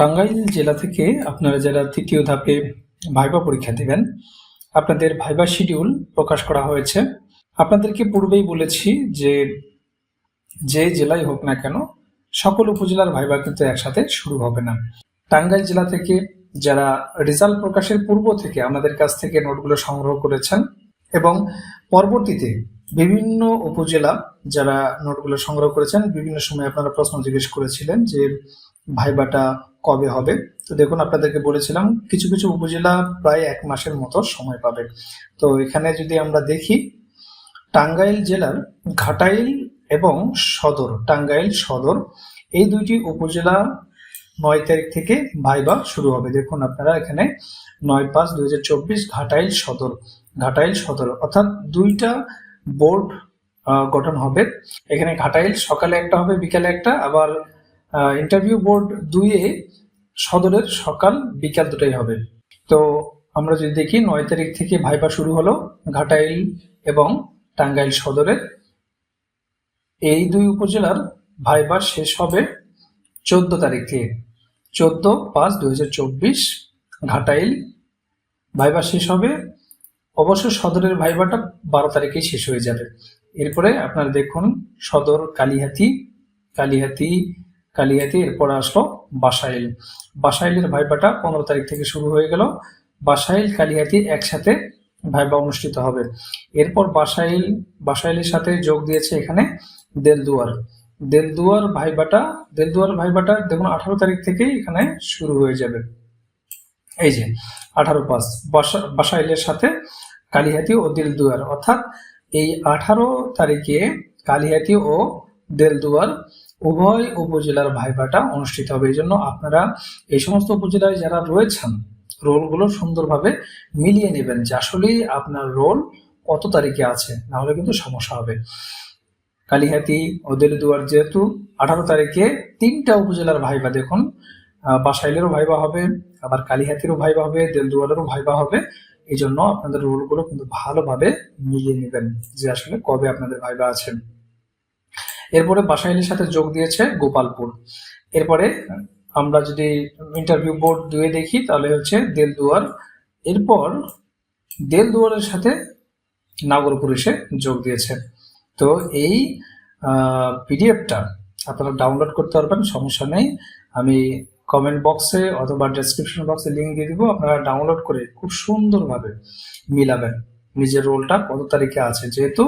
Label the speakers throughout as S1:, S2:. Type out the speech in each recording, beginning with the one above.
S1: টাঙ্গাইল জেলা থেকে আপনারা যারা তৃতীয় ধাপে ভাইবা পরীক্ষা দেবেন, আপনাদের ভাইবা শিডিউল প্রকাশ করা হয়েছে। আপনাদেরকে পূর্বেই বলেছি যে যে জেলায় হোক না কেন, সকল উপজেলার ভাইবা কিন্তু একসাথে শুরু হবে না। টাঙ্গাইল জেলা থেকে যারা রেজাল্ট প্রকাশের পূর্ব থেকে আমাদের কাছ থেকে নোটগুলো সংগ্রহ করেছেন এবং পরবর্তীতে বিভিন্ন উপজেলা যারা নোটগুলো সংগ্রহ করেছেন, বিভিন্ন সময় আপনারা প্রশ্ন জিজ্ঞেস করেছিলেন যে ভাইবাটা কবে হবে? তো দেখুন, আপনাদেরকে বলেছিলাম, কিছু কিছু উপজেলা প্রায় এক মাসের মতো সময় পাবে। তো এখানে যদি আমরা দেখি, টাঙ্গাইল জেলার ঘাটাইল এবং সদর, টাঙ্গাইল সদর, এই দুইটি উপজেলা নয় তারিখ থেকে ভাইবা শুরু হবে। দেখুন, আপনারা এখানে নয় পাঁচ দুই হাজার চব্বিশ ঘাটাইল সদর ঘাটাইল সদর, অর্থাৎ দুইটা বোর্ড গঠন হবে। এখানে ঘাটাইল সকালে একটা হবে, বিকালে একটা, আবার ইন্টারভিউ বোর্ড দুইয়ে সদরের সকাল বিকাল দুটাই হবে। তো আমরা যদি দেখি, নয় তারিখ থেকে ভাইবা শুরু হলো ঘাটাইল এবং টাঙ্গাইল সদরে। এই দুই উপজেলার ভাইবা শেষ হবে চোদ্দ তারিখ থেকে। চোদ্দ পাঁচ হাজার চব্বিশ ঘাটাইল। ভাইবা শেষ হবে অবশ্য সদরের ভাইবাটা বারো তারিখেই শেষ হয়ে যাবে। এরপরে আপনারা দেখুন সদর কালিহাতি কালিহাতি কালিহাতি এরপর আসলো বাসাইল। বাসাইলের ভাইবাটা পনেরো তারিখ থেকে শুরু হয়ে গেল। বাসাইল কালিহাতি একসাথে ভাইবা অনুষ্ঠিত হবে। এরপর বাসাইল, বাসাইলের সাথে যোগ দিয়েছে এখানে দেলদুয়ার। দেলদুয়ার ভাইবাটা দেলদুয়ার ভাইবাটা দেখুন আঠারো তারিখ থেকেই এখানে শুরু হয়ে যাবে। এই যে, আঠারো পাঁচ। বাসা, বাসাইলের সাথে কালিহাতি ও দেলদুয়ার। অর্থাৎ এই আঠারো তারিখে কালিহাতি ও দেলদুয়ার উভয় উপজেলার ভাইভাটা অনুষ্ঠিত হবে। এই জন্য আপনারা এই সমস্ত উপজেলায় যারা রয়েছেন, রোলগুলো সুন্দরভাবে মিলিয়ে নেবেন যে আসলেই আপনার রোল কত তারিখে আছে, না হলে কিন্তু সমস্যা হবে। কালিহাতি ও দেলদুয়ার যেহেতু আঠারো তারিখে তিনটা উপজেলার ভাইবা দেখুন বাসাইলেরও ভাইবা হবে, আবার কালিহাতিরও ভাইবা হবে, দেলদুয়ারেরও ভাইবা হবে। এই জন্য আপনাদের রোলগুলো কিন্তু ভালোভাবে মিলিয়ে নেবেন যে আসলে কবে আপনাদের ভাইবা আছেন এরপরে বাসাইলের সাথে যোগ দিয়েছে গোপালপুর। এরপরে আমরা যদি ইন্টারভিউ বোর্ড দুয়ে দেখি তাহলে হচ্ছে দেলদুয়ার। এরপর দেলদুয়ারের সাথে নাগরপুর এসে যোগ দিয়েছে। তো এই পিডিএফটা আপনারা ডাউনলোড করতে পারবেন সমস্যা নেই। আমি কমেন্ট বক্সে অথবা ডেসক্রিপশন বক্সে লিঙ্ক দিয়ে দিব আপনারা ডাউনলোড করে খুব সুন্দরভাবে মিলাবেন। নিজের রোলটা কত তারিখে আছে যেহেতু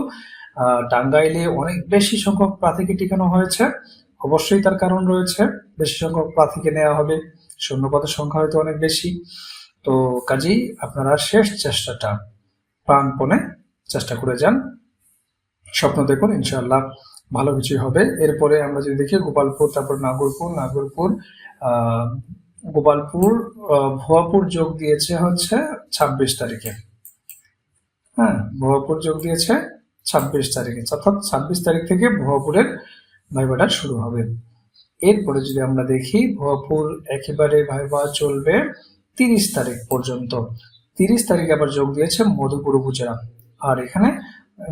S1: টাঙ্গাইলে অনেক বেশি সংখ্যক প্রার্থীকে টিকানো হয়েছে। অবশ্যই তার কারণ রয়েছে, বেশি সংখ্যক প্রার্থীকে নেওয়া হবে। শূন্যপদের সংখ্যা হয়তো অনেক বেশি। তো কাজেই আপনারা শেষ চেষ্টাটা প্রাণপণে চেষ্টা করে যান। স্বপ্ন দেখুন ইনশাল্লাহ ভালো কিছুই হবে। এরপরে আমরা যদি দেখি গোপালপুর, তারপর নাগরপুর নাগরপুর গোপালপুর ভুয়াপুর যোগ দিয়েছে হচ্ছে ছাব্বিশ তারিখে। হ্যাঁ ভুয়াপুর যোগ দিয়েছে ছাব্বিশ তারিখে, অর্থাৎ ছাব্বিশ তারিখ থেকে ভুয়াপুরের ভাইবাটা শুরু হবে। এরপরে যদি আমরা দেখি, ভুয়াপুর একেবারে ভাইবা চলবে তিরিশ তারিখ পর্যন্ত। তিরিশ তারিখে আবার যোগ দিয়েছে মধুপুর উপজেলা। আর এখানে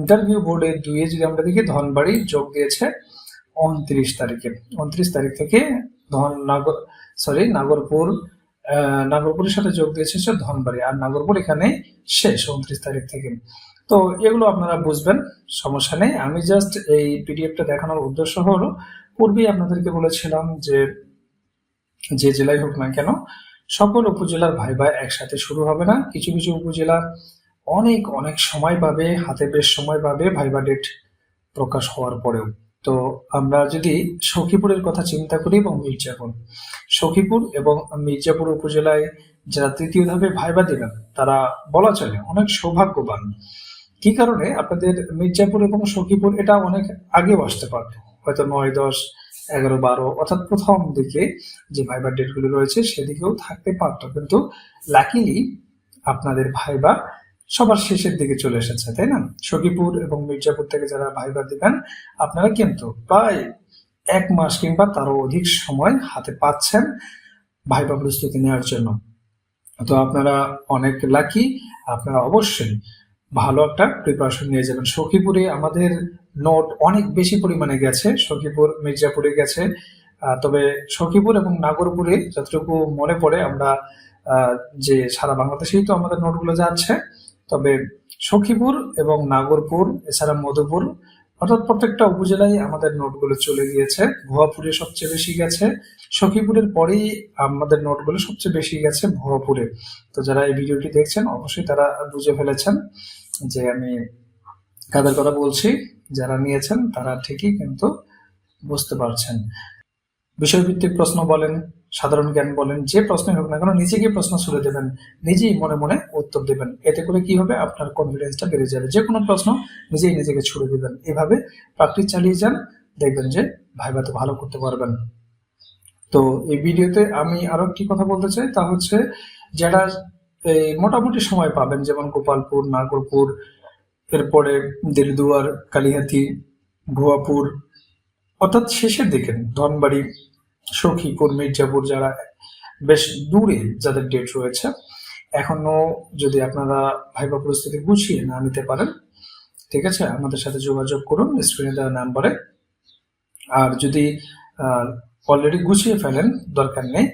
S1: ইন্টারভিউ বোর্ডের দুইয়ে যদি আমরা দেখি, ধনবাড়ি যোগ দিয়েছে উনত্রিশ তারিখে। উনত্রিশ তারিখ থেকে ধন নাগর সরি নাগরপুর নাগরপুরের সাথে যোগ দিয়েছে ধনবাড়ি। আর নাগরপুর এখানে শেষ উনত্রিশ তারিখ থেকে। তো এগুলো আপনারা বুঝবেন, সমস্যা নেই। আমি জাস্ট এই পিডিএফটা দেখানোর উদ্দেশ্য হলো, পূর্বেই আপনাদেরকে বলেছিলাম যে যে জেলায় হোক না কেন, সকল উপজেলার ভাই ভাই একসাথে শুরু হবে না। কিছু কিছু উপজেলা অনেক অনেক সময় পাবে, হাতে বেশ সময় পাবে ভাইবা ডেট প্রকাশ হওয়ার পরেও। তো আমরা যদি সখীপুরের কথা চিন্তা করি এবং মির্জাপুর, সখীপুর এবং মির্জাপুর উপজেলায় যারা তৃতীয় ধাপে ভাইবা দেবেন, তারা বলা চলে, অনেক সৌভাগ্যবান। কি কারণে? আপনাদের মির্জাপুর এবং সখীপুর এটা অনেক আগেও আসতে পারত। হয়তো নয়, দশ, এগারো, বারো, অর্থাৎ প্রথম দিকে যে ভাইবার ডেটগুলো রয়েছে সেদিকেও থাকতে পারতো। কিন্তু লাকিলি আপনাদের ভাইবা সবার শেষের দিকে চলে এসেছে, তাই না? সখীপুর এবং মির্জাপুর থেকে যারা ভাইবার দিবেন, আপনারা কিন্তু প্রায় এক মাস কিংবা তারও অধিক সময় হাতে পাচ্ছেন ভাইবা প্রস্তুতি নেওয়ার জন্য। তো আপনারা অনেক লাকি আপনারা অবশ্যই ভালো একটা প্রিপারেশন নিয়ে যাবেন। সখীপুরে আমাদের নোট অনেক বেশি পরিমাণে গেছে। সখীপুর, মির্জাপুরে গেছে। তবে সখীপুর এবং নাগরপুরে যতটুকু মনে পড়ে আমরা যে সারা বাংলাদেশেই তো আমাদের নোটগুলো যাচ্ছে। তবে সখীপুর এবং নাগরপুর, এছাড়া মধুপুর, অর্থাৎ প্রত্যেকটা উপজেলায় আমাদের নোটগুলো চলে গিয়েছে। ভুয়াপুরে সবচেয়ে বেশি গেছে। সখীপুরের পরেই আমাদের নোটগুলো সবচেয়ে বেশি গেছে ভরপুরে। তো যারা এই ভিডিওটি দেখছেন, অবশ্যই তারা বুঝে ফেলেছেন যে আমি কাদের কথা বলছি। যারা নিয়েছেন, তারা ঠিকই কিন্তু বুঝতে পারছেন। বিষয়ভিত্তিক প্রশ্ন বলেন, সাধারণ জ্ঞান বলেন, যে প্রশ্নই হোক না কেন, নিজেকে প্রশ্ন ছুড়ে দেবেন, নিজেই মনে মনে উত্তর দেবেন। এতে করে কি হবে? আপনার কনফিডেন্সটা বেড়ে যাবে। যে কোনো প্রশ্ন নিজেই নিজেকে ছুড়ে দেবেন। এভাবে প্র্যাকটিস চালিয়ে যান, দেখবেন যে ভাইভাতে ভালো করতে পারবেন। তো এই ভিডিওতে আমি আরও একটি কথা বলতে চাই, তা হচ্ছে যারা মোটামুটি সময় পাবেন, যেমন গোপালপুর, নাগরপুর, এরপরে দেলদুয়ার, কালিহাতি, ভুয়াপুর, অর্থাৎ শেষের দিকে, ধনবাড়ি সখীপুর মির্জাপুর যারা বেশ দূরে যাদের ডেট রয়েছে, এখনও যদি আপনারা ভাইবা পরিস্থিতি গুছিয়ে না নিতে পারেন, ঠিক আছে? আমাদের সাথে যোগাযোগ করুন স্ক্রিনে দেওয়া নাম্বারে আর যদি অলরেডি গুছিয়ে ফেলেন, দরকার নেই।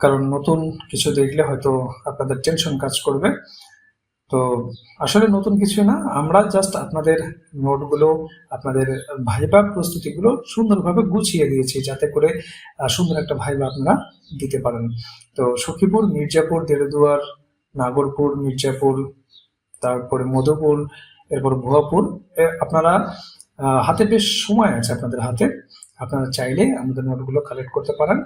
S1: কারণ নতুন কিছু দেখলে হয়তো আপনাদের টেনশন কাজ করবে। তো আসলে নতুন কিছু না, আমরা জাস্ট আপনাদের নোটগুলো, আপনাদের ভাইবা প্রস্তুতিগুলো সুন্দরভাবে গুছিয়ে দিয়েছি যাতে করে সুন্দর একটা ভাইবা আপনারা দিতে পারেন। তো সখীপুর, মির্জাপুর, দেড়দুয়ার, নাগরপুর, মির্জাপুর, তারপরে মধুপুর, এরপর ভুয়াপুর আপনারা হাতে বেশ সময় আছে আপনাদের হাতে। আপনারা চাইলে আমাদের নোটগুলো কালেক্ট করতে পারেন।